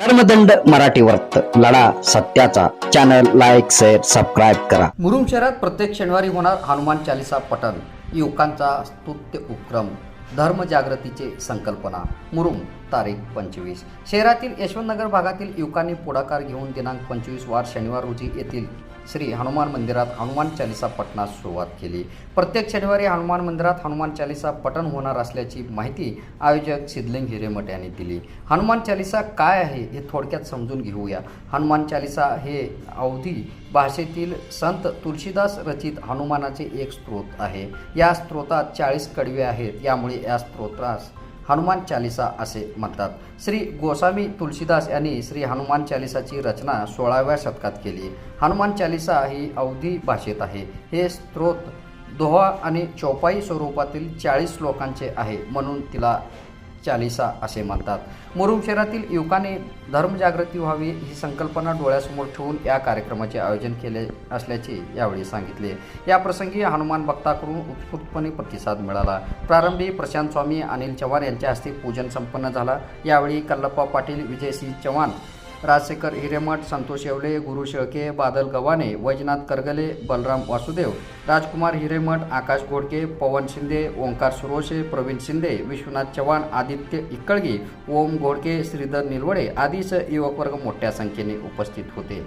धर्मदंड मराठी वर्त लढा सत्याचा. चॅनल लाईक शेअर सबस्क्राईब करा. मुरुम शहरात प्रत्येक शनिवारी होणार हनुमान चालिसा पठण. युवकांचा स्तुत्य उपक्रम. धर्मजागृतीचे संकल्पना. मुरुम तारीख पंचवीस. शहरातील यशवंतनगर भागातील युवकांनी पुढाकार घेऊन दिनांक पंचवीस वार शनिवार रोजी येथील श्री हनुमान मंदिरात हनुमान चालिसा पठणास सुरुवात केली. प्रत्येक शनिवारी हनुमान मंदिरात हनुमान चालिसा पठण होणार असल्याची माहिती आयोजक सिद्धलिंग हिरेमठ यांनी दिली. हनुमान चालिसा काय आहे हे थोडक्यात समजून घेऊया. हनुमान चालिसा हे अवधी भाषेतील संत तुळशीदास रचित हनुमानाचे एक स्त्रोत आहे. या स्त्रोतात चाळीस कडवे आहेत. यामुळे या स्तोत्रास हनुमान चालिसा असे म्हणतात. श्री गोस्वामी तुलसीदास यांनी श्री हनुमान चालिसाची रचना सोळाव्या शतकात केली. हनुमान चालिसा ही अवधी भाषेत आहे. हे स्त्रोत दोहा आणि चौपाई स्वरूपातील चाळीस श्लोकांचे आहे म्हणून तिला चालिसा असे म्हणतात. मुरुम शहरातील युवकाने धर्मजागृती व्हावी ही संकल्पना डोळ्यासमोर ठेवून या कार्यक्रमाचे आयोजन केले असल्याचे यावेळी सांगितले. या प्रसंगी हनुमान भक्ताकडून उत्स्फूर्तपणे प्रतिसाद मिळाला. प्रारंभी प्रशांत स्वामी अनिल चव्हाण यांच्या हस्ते पूजन संपन्न झाला. यावेळी कल्लप्पा पाटील विजयसिंह चव्हाण राजशेखर हिरेमठ संतोष येवले गुरु शेळके बादल गव्हाणे वैजनाथ करगले बलराम वासुदेव राजकुमार हिरेमठ आकाश घोडके पवन शिंदे ओंकार सुरोशे प्रवीण शिंदे विश्वनाथ चव्हाण आदित्य इक्कळगी ओम घोडके श्रीधर निलवडे आदीच युवकवर्ग मोठ्या संख्येने उपस्थित होते.